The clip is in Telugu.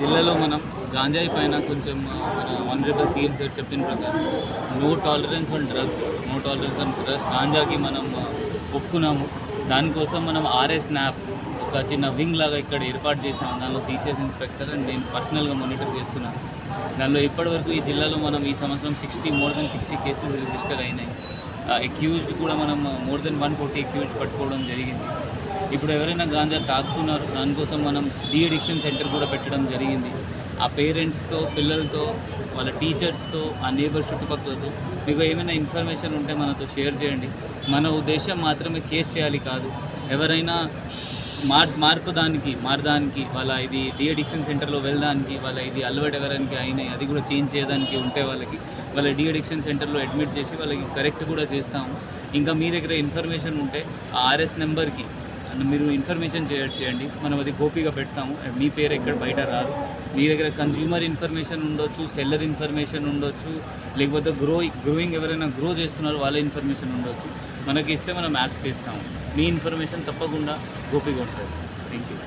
జిల్లాలో మనం గాంజాయి పైన కొంచెం మన ఆనరబుల్ సీఎం సార్ చెప్పిన ప్రకారం no tolerance on drugs no tolerance on drugs గాంజాకి మనం ఒప్పుకున్నాము. దానికోసం మనం ఆర్ఎస్ న్యాప్ ఒక చిన్న వింగ్ లాగా ఇక్కడ ఏర్పాటు చేసాము దానిలో సీసీఎస్ ఇన్స్పెక్టర్ అండ్ నేను పర్సనల్గా మానిటర్ చేస్తున్నాను. దానిలో ఇప్పటివరకు ఈ జిల్లాలో మనం ఈ సంవత్సరం sixty more than sixty cases register అయినాయి. అక్యూజ్డ్ కూడా మనం more than one forty accused పట్టుకోవడం జరిగింది. ఇప్పుడు ఎవరైనా గాంజా తాగుతున్నారు దానికోసం మనం డీ అడిక్షన్ సెంటర్ కూడా పెట్టడం జరిగింది. ఆ పేరెంట్స్తో పిల్లలతో వాళ్ళ టీచర్స్తో ఆ నేబర్ చుట్టుపక్కలతో మీకు ఏమైనా ఇన్ఫర్మేషన్ ఉంటే మనతో షేర్ చేయండి. మన ఉద్దేశం మాత్రమే కేసు చేయాలి కాదు. ఎవరైనా మార్ మార్పు దానికి మారడానికి వాళ్ళ ఇది డీ అడిక్షన్ సెంటర్లో వెళ్ళడానికి వాళ్ళ ఇది అలవాటు ఎవరికి అయినాయి అది కూడా చేంజ్ చేయడానికి ఉంటే వాళ్ళకి వాళ్ళ డీ అడిక్షన్ సెంటర్లో అడ్మిట్ చేసి వాళ్ళకి కరెక్ట్ కూడా చేస్తాము. ఇంకా మీ దగ్గర ఇన్ఫర్మేషన్ ఉంటే ఆ ఆర్ఎస్ నెంబర్కి మీరు ఇన్ఫర్మేషన్ చేయ చేయండి. మనం అది గోపిగా పెడతాము. మీ పేరు ఎక్కడ బయట రాదు. మీ దగ్గర కన్జ్యూమర్ ఇన్ఫర్మేషన్ ఉండొచ్చు సెల్లర్ ఇన్ఫర్మేషన్ ఉండొచ్చు లేకపోతే గ్రో గ్రోయింగ్ ఎవరైనా గ్రో చేస్తున్నారో వాళ్ళ ఇన్ఫర్మేషన్ ఉండొచ్చు. మనకి ఇస్తే మనం యాప్స్ చేస్తాము. మీ ఇన్ఫర్మేషన్ తప్పకుండా గోపిగా ఉంటుంది థ్యాంక్ యూ